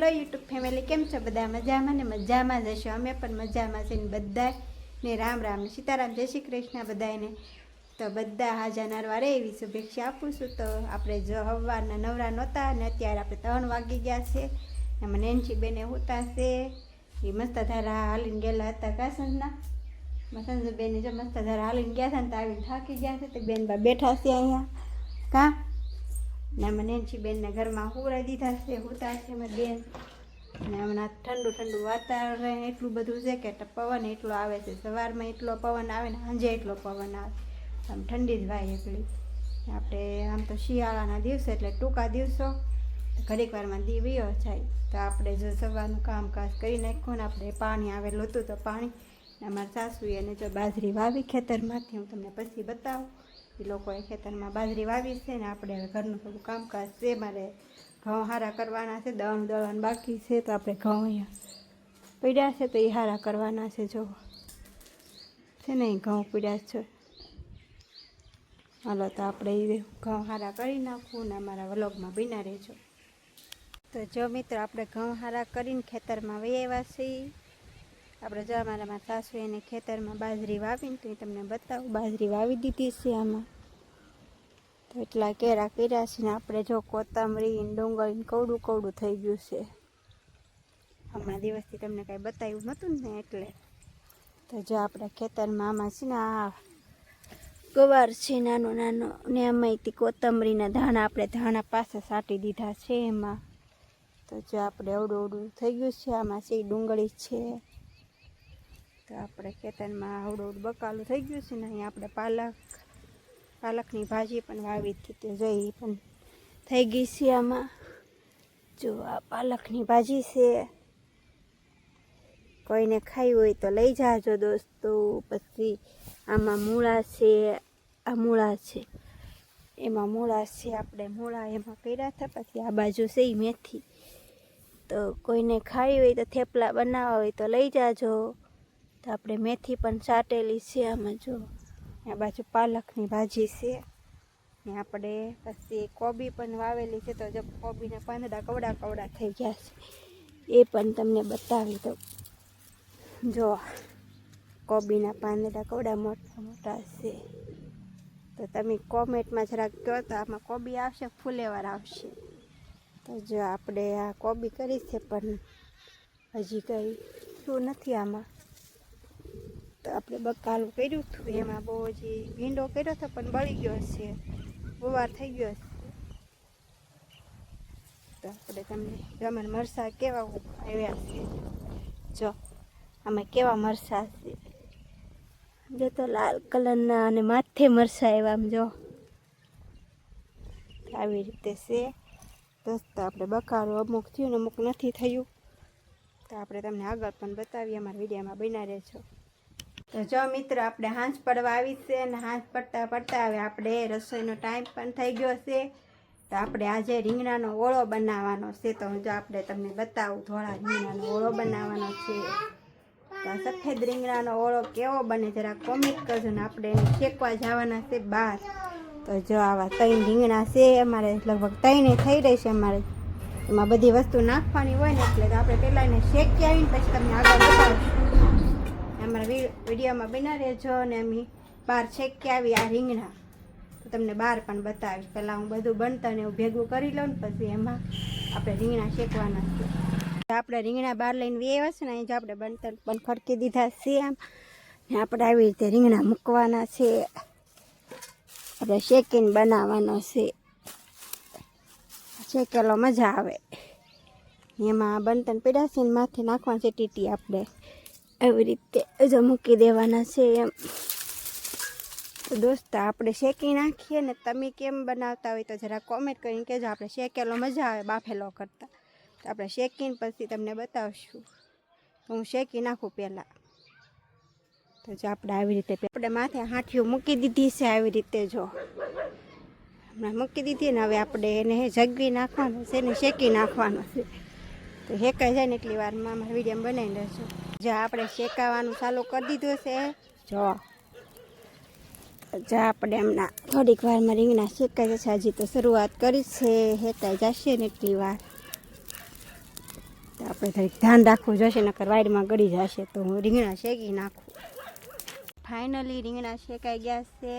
Hello YouTube family કેમ છો બધા? મજામાં ને મજામાં જ હશો? અમે પણ મજામાં છે ને બધા ને રામ રામ. સીતારામ, જય શ્રી કૃષ્ણ બધાને તો બધા હાજા નરવારે એવી શુભેચ્છા આપું છું. તો આપણે જો હવારના નવરા નહોતા ને અત્યારે આપણે ત્રણ વાગી ગયા છે. મને એનસી બેને હોતા છે. એ મસ્ત ધારા હાલીને ગયેલા હતા કાસંજના મસંજ બેને જો મસ્ત ધારા હાલીને ગયા હતા ને તો આવીને થાકી ગયા છે. તો બેન બા બેઠા છે અહીંયા. કા? ને મને બેનને ઘરમાં હુરાઈ દીધા છે, હોતા છે મારી બેન. ને હમણાં ઠંડુ ઠંડુ વાતાવરણ એટલું બધું છે કે પવન એટલો આવે છે. સવારમાં એટલો પવન આવે ને સાંજે એટલો પવન આવે. આમ ઠંડી જ વાય એટલી આપણે આમ તો શિયાળાના દિવસે એટલે ટૂંકા દિવસો, ઘડીક વારમાં દીવીઓ જાય. તો આપણે જો સવારનું કામકાજ કરી નાખ્યું ને આપણે પાણી આવેલું હતું તો પાણી અમારા સાસુએ એને જો બાજરી વાવી ખેતરમાંથી, હું તમને પછી બતાવું. એ લોકોએ ખેતરમાં બાજરી વાવી છે ને આપણે હવે ઘરનું થોડું કામકાજ છે, મારે ઘઉં હારા કરવાના છે દળણ દળણ બાકી છે તો આપણે ઘઉં અહીંયા પીડ્યા છે તો એ હારા કરવાના છે, જો. છે ને ઘઉં પીડ્યા છે. હાલો તો આપણે એ ઘઉં હારા કરી નાખવું ને અમારા વ્લોગમાં બીના રહેજો. તો જો મિત્રો, આપણે ઘઉં હારા કરીને ખેતરમાં વહી આવ્યા છીએ. આપણે જો અમારા મારા સાસુ એને ખેતરમાં બાજરી વાવીને તો એ તમને બતાવું. બાજરી વાવી દીધી છે આમાં. એટલા કેરા કર્યા છે ને આપણે જો કોથમરી, ડુંગળી કવડું કવડું થઈ ગયું છે. હમણાં દિવસથી તમને કાંઈ બતાવ્યું નહોતું ને એટલે. તો જો આપણે ખેતરમાં આમાં છે ને આ ગવાર છે, નાનો નાનો, ને આમાંયથી કોથમરીના ધાણા આપણે ધાણા પાસે સાટી દીધા છે એમાં. તો જો આપણે અવડું અવડું થઈ ગયું છે, આમાં છે ડુંગળી છે. તો આપણે ખેતરમાં અવડું અવડું બકાલું થઈ ગયું છે ને, અહીંયા આપણે પાલક પાલકની ભાજી પણ વાવી હતી જઈ પણ થઈ ગઈ છે આમાં. જો આ પાલકની ભાજી છે. કોઈને ખાઈ હોય તો લઈ જાજો દોસ્તો. પછી આમાં મૂળા છે, આ મૂળા છે. એમાં મૂળા છે, આપણે મૂળા એમાં કર્યા હતા, પછી આ બાજુ છે એ મેથી. તો કોઈને ખાઈ હોય તો થેપલા બનાવવા હોય તો લઈ જાજો. તો આપણે મેથી પણ સાટેલી છે આમાં, જો. આ બાજુ પાલકની ભાજી છે. ને આપણે પછી કોબી પણ વાવેલી છે. તો જો કોબીના પાંદડા કવડા કવડા થઈ ગયા છે. એ પણ તમને બતાવી દઉં. જો કોબીના પાંદડા કવડા મોટા મોટા છે. તો તમે કોમેન્ટમાં જરાક કહો તો આમાં કોબી આવશે ફૂલેવાર આવશે? તો જો આપણે આ કોબી કરી છે પણ હજી કંઈ શું નથી આમાં. તો આપણે બકાલું કર્યું હતું, એમાં બહુ જ ભીંડો કર્યો હતો, પણ બળી ગયો છે ગુવાર થઈ ગયો છે તો આપણે તમને ગમન મરસા કેવા આવ્યા છે. જો, આમાં કેવા મરસા છે? જો તો લાલ કલરના અને માથે મરસા આવ્યા જો. આવી રીતે છે. દોસ્તો આપણે બકાલું અમુક થયું ને અમુક નથી થયું. તો આપણે તમને આગળ પણ બતાવીએ, અમારા વિડીયોમાં બના રહેજો. તો જો મિત્રો, આપણે હાંજ પડવા આવી છે અને હાંજ પડતા પડતા હવે આપણે રસોઈનો ટાઈમ પણ થઈ ગયો છે. તો આપણે આજે રીંગણાનો ઓળો બનાવવાનો છે. તો હું જો આપણે તમને બતાવું થોડા રીંગણાનો ઓળો બનાવવાનો છે. તો સફેદ રીંગણાનો ઓળો કેવો બને જરા કોમેન્ટ કરજો ને આપણે એને શેકવા જવાના છે બહાર. તો જો આવા ત્રણ રીંગણા છે, અમારે લગભગ ત્રણે થઈ રહી છે અમારે. એમાં બધી વસ્તુ નાખવાની હોય ને એટલે તો આપણે પહેલાં એને શેકી આવીને પછી તમને આગળ બતાવીશું. અમારા વિડીયોમાં બના રહેજો અને અમે બહાર શેકી આવી આ રીંગણા. તો તમને બહાર પણ બતાવીશ. પહેલાં હું બધું બનતા ને એવું ભેગું કરી લઉં ને પછી એમાં આપણે રીંગણા શેકવાના છે. આપણે રીંગણા બહાર લઈને વેવા છે ને, અહીં જો આપણે બનતર પણ ખડકી દીધા છે આમ. ને આપણે આવી રીતે રીંગણા મૂકવાના છે. આપણે શેકીને બનાવવાનો છે. શેકેલો મજા આવે. એમાં બનતન પડ્યા છે માથે નાખવાનું છે ટીટી આપણે. એવી રીતે જો મૂકી દેવાના છે એમ. દોસ્તો, આપણે શેકી નાખીએ ને તમે કેમ બનાવતા હોય તો જરા કોમેન્ટ કરીને કહેજો. આપણે શેકેલો મજા આવે બાફેલો કરતાં. તો આપણે શેકીને પછી તમને બતાવશું. હું શેકી નાખું પહેલાં. તો જો આપણે આવી રીતે આપણે માથે હાંઠીઓ મૂકી દીધી છે આવી રીતે જો. હમણાં મૂકી દીધી ને હવે આપણે એને જગવી નાખવાનું છે ને શેકી નાખવાનું છે. તો શેકાઈ જાય ને એટલી વારમાં અમારા વીડિયો બનાવી લેજો જો, આપણે શેકાવાનું ચાલુ કરી દીધું છે. જો. જા, આપણે હમણાં થોડીક વારમાં રીંગણા શેકાઈ જશે. હજી તો શરૂઆત કરી છે. શેકાઈ જશે ને એટલી વાર. આપણે થોડીક ધ્યાન રાખવું જોશે, નકર વાયરમાં ગળી જશે તો હું રીંગણા શેકી નાખું. ફાઇનલી રીંગણા શેકાઈ ગયા છે.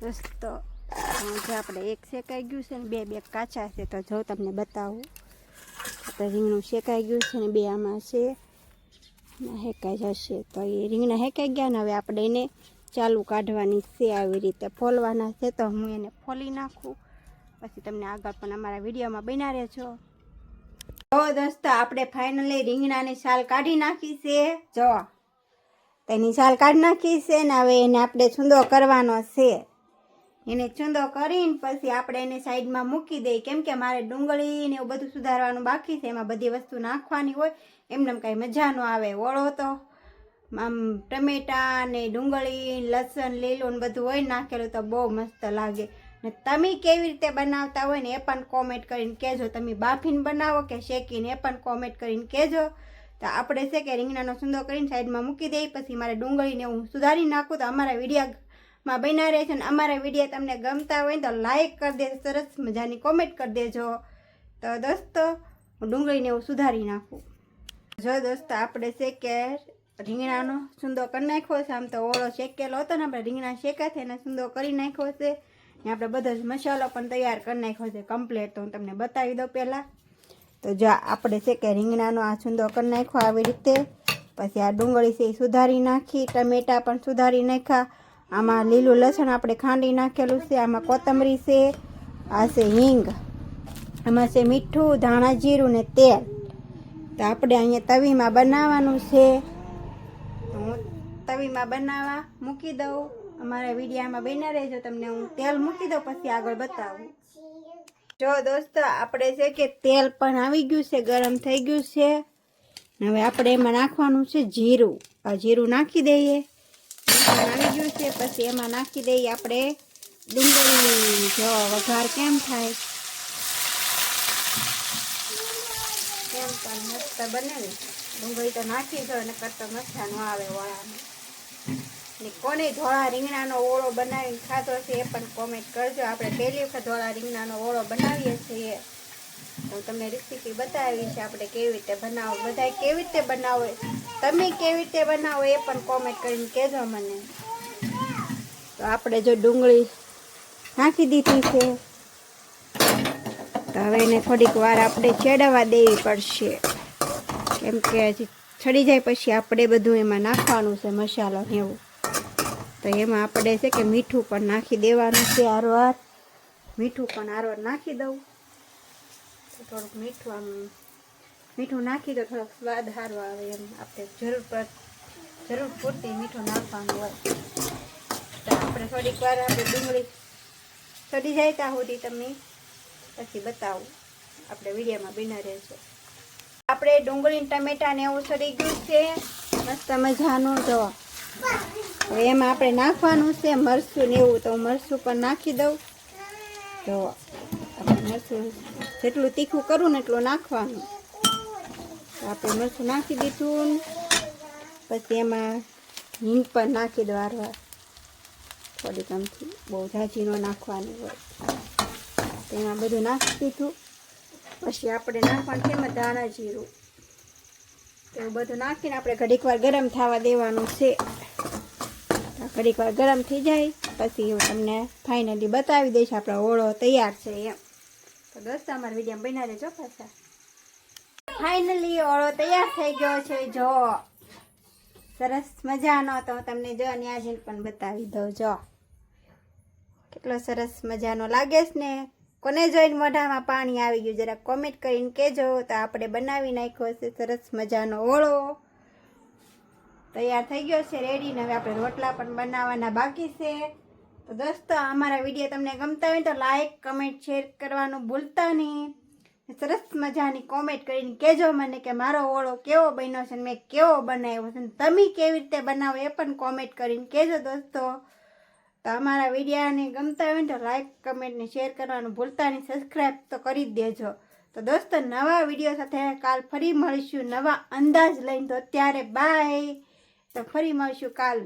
દોસ્તો જે આપણે એક શેકાઈ ગયું છે ને બે બે કાચા છે તો જો તમને બતાવું. તો રીંગણું શેકાઈ ગયું છે ને બે આમાં છે. હેકાઈ જશે તો એ રીંગણા હેકાઈ ગયા ને હવે આપણે એને ચાલુ કાઢવાની છે આવી રીતે. ફોલવાના છે તો હું એને ફોલી નાખું. પછી તમને આગળ પણ અમારા વિડીયોમાં બના રહેજો. જો દોસ્તો, આપણે ફાઇનલી રીંગણાની છાલ કાઢી નાખી છે. જો, તેની છાલ કાઢી નાખી છે ને હવે એને આપણે છૂંદો કરવાનો છે. એને ચૂંદો કરીને પછી આપણે એને સાઈડમાં મૂકી દઈએ. કેમ કે મારે ડુંગળી ને એવું બધું સુધારવાનું બાકી છે. એમાં બધી વસ્તુ નાખવાની હોય. એમને એમ કાંઈ મજા ન આવે. ઓળો તો આમ ટમેટા ને ડુંગળી, લસણ, લીલું ને બધું હોય નાખેલું તો બહુ મસ્ત લાગે. ને તમે કેવી રીતે બનાવતા હોય ને એ પણ કોમેન્ટ કરીને કહેજો. તમે બાફીને બનાવો કે શેકીને એ પણ કોમેન્ટ કરીને કહેજો. તો આપણે છે કે રીંગણાનો સુંદર કરીને સાઈડમાં મૂકી દઈએ. પછી મારે ડુંગળીને હું સુધારી નાખું તો અમારા વિડીયોમાં બન્યા છે અને અમારા વીડિયો તમને ગમતા હોય તો લાઈક કરી દેજો, સરસ મજાની કોમેન્ટ કરી દેજો. તો દોસ્તો, હું ડુંગળીને એવું સુધારી નાખું. જો દોસ્તો, આપણે શેકે રીંગણાનો સુંદો કરી નાખ્યો છે. આમ તો ઓળો શેકેલો હતો ને, આપણે રીંગણા શેકા છે, એને સુંદો કરી નાખ્યો છે. ને આપણે બધો જ મસાલો પણ તૈયાર કરી નાખ્યો છે કમ્પ્લેટ તો હું તમને બતાવી દઉં પહેલાં. તો જો આપણે છે કે રીંગણાનો આ સુંદો કરી નાખ્યો આવી રીતે. પછી આ ડુંગળી છે એ સુધારી નાખી, ટમેટાં પણ સુધારી નાખ્યા. આમાં લીલું લસણ આપણે ખાંડી નાખેલું છે, આમાં કોથમરી છે, આ છે હિંગ, આમાં છે મીઠું, ધાણા, જીરું ને તેલ. તો આપણે અહીંયા તવીમાં બનાવવાનું છે. તો હું તવીમાં બનાવવા મૂકી દઉં. અમારા વિડીયામાં બન્યા રહેજો, તમને હું તેલ મૂકી દઉં, પછી આગળ બતાવું. જો દોસ્તો, આપણે છે કે તેલ પણ આવી ગયું છે, ગરમ થઈ ગયું છે. હવે આપણે એમાં નાખવાનું છે જીરું. આ જીરું નાખી દઈએ. છે, પછી એમાં નાખી દઈએ આપણે ડુંગળી જો વઘાર કેમ થાય? કેમ પણ મસ્ત બને ને. ડુંગળી તો નાખી દો ને કરતો મસ્તા ન આવે વાળાને. કોને ધોળા રીંગણાનો ઓળો બનાવીને ખાધો છે, એ પણ કોમેન્ટ કરજો. આપણે પહેલી વખત ધોળા રીંગણાનો ઓળો બનાવીએ છીએ. તો તમને રેસીપી બતાવી છે આપણે કેવી રીતે બનાવો બધા કેવી રીતે બનાવો, તમે કેવી રીતે બનાવો, એ પણ કોમેન્ટ કરીને કહેજો મને. તો આપણે જો ડુંગળી નાખી દીધી છે, તો હવે એને થોડીક વાર આપણે ચેડવા દેવી પડશે. કેમ કે હજી છડી જાય પછી આપણે બધું એમાં નાખવાનું છે મસાલો એવું. તો એમાં આપણે છે કે મીઠું પણ નાખી દેવાનું છે આરવાર મીઠું પણ આરવાર નાખી દઉં. થોડુંક મીઠું આમ, મીઠું નાખી દો થોડોક સ્વાદ સારો આવે એમ. આપણે જરૂર પર, જરૂર પૂરતી મીઠું નાખવાનું હોય. આપણે થોડીક વાર આપણે ડુંગળી સડી જાય ત્યાં સુધી તમે પછી બતાવું. આપણે વિડીયોમાં બિના રહેશો. આપણે ડુંગળી ટમેટા ને એવું સડી ગયું છે. મસ્ત મજાનું જો. હવે એમાં આપણે નાખવાનું છે મરચું ને એવું, તો હું મરચું પણ નાખી દઉં. તો આપણે મરચું જેટલું તીખું કરું ને એટલું નાખવાનું. તો આપણે મરચું નાખી દીધું પછી એમાં હિંગ પણ નાખી દો વારવાર થોડીક આમથી બહુ ઝાઝી ન નાખવાની હોય. તેમાં બધું નાખી દીધું. પછી આપણે નાખવાનું છે એમાં ધાણા જીરું, એવું બધું નાખીને આપણે ઘડીક વાર ગરમ થવા દેવાનું છે. ઘડીક વાર ગરમ થઈ જાય, પછી હું તમને ફાઇનલી બતાવી દઈશ આપણો ઓળો તૈયાર છે એમ. તો દોસ્તો, અમારા વીડિયો બનાવી દેજો પાછા. ફાઇનલી ઓળો તૈયાર થઈ ગયો છે, જો. સરસ મજાનો તો હું તમને જો ત્યાં જઈને પણ બતાવી દઉં. જો. કેટલો સરસ મજાનો લાગે છે ને? કોને જોઈને મોઢામાં પાણી આવી ગયું? જરા કોમેન્ટ કરીને કહેજો. તો આપણે બનાવી નાખ્યો છે સરસ મજાનો ઓળો. તૈયાર થઈ ગયો છે રેડી હવે આપણે રોટલા પણ બનાવવાના બાકી છે. તો દોસ્તો, અમારા વીડિયો તમને ગમતા હોય તો લાઈક કમેન્ટ શેર કરવાનું ભૂલતા નહીં. સરસ મજાની કોમેન્ટ કરીને કહેજો મને કે મારો ઓળો કેવો બન્યો છે મેં કેવો બનાવ્યો છે તમે કેવી રીતે બનાવો એ પણ કોમેન્ટ કરીને કહેજો દોસ્તો. તો અમારા વિડીયાને ગમતા હોય ને તો લાઇક કમેન્ટને શેર કરવાનું ભૂલતા નહીં. સબસ્ક્રાઈબ તો કરી જ દેજો. તો દોસ્તો નવા વીડિયો સાથે કાલ ફરી મળીશું. નવા અંદાજ લઈને તો અત્યારે બાય તો ફરી મળીશું કાલ.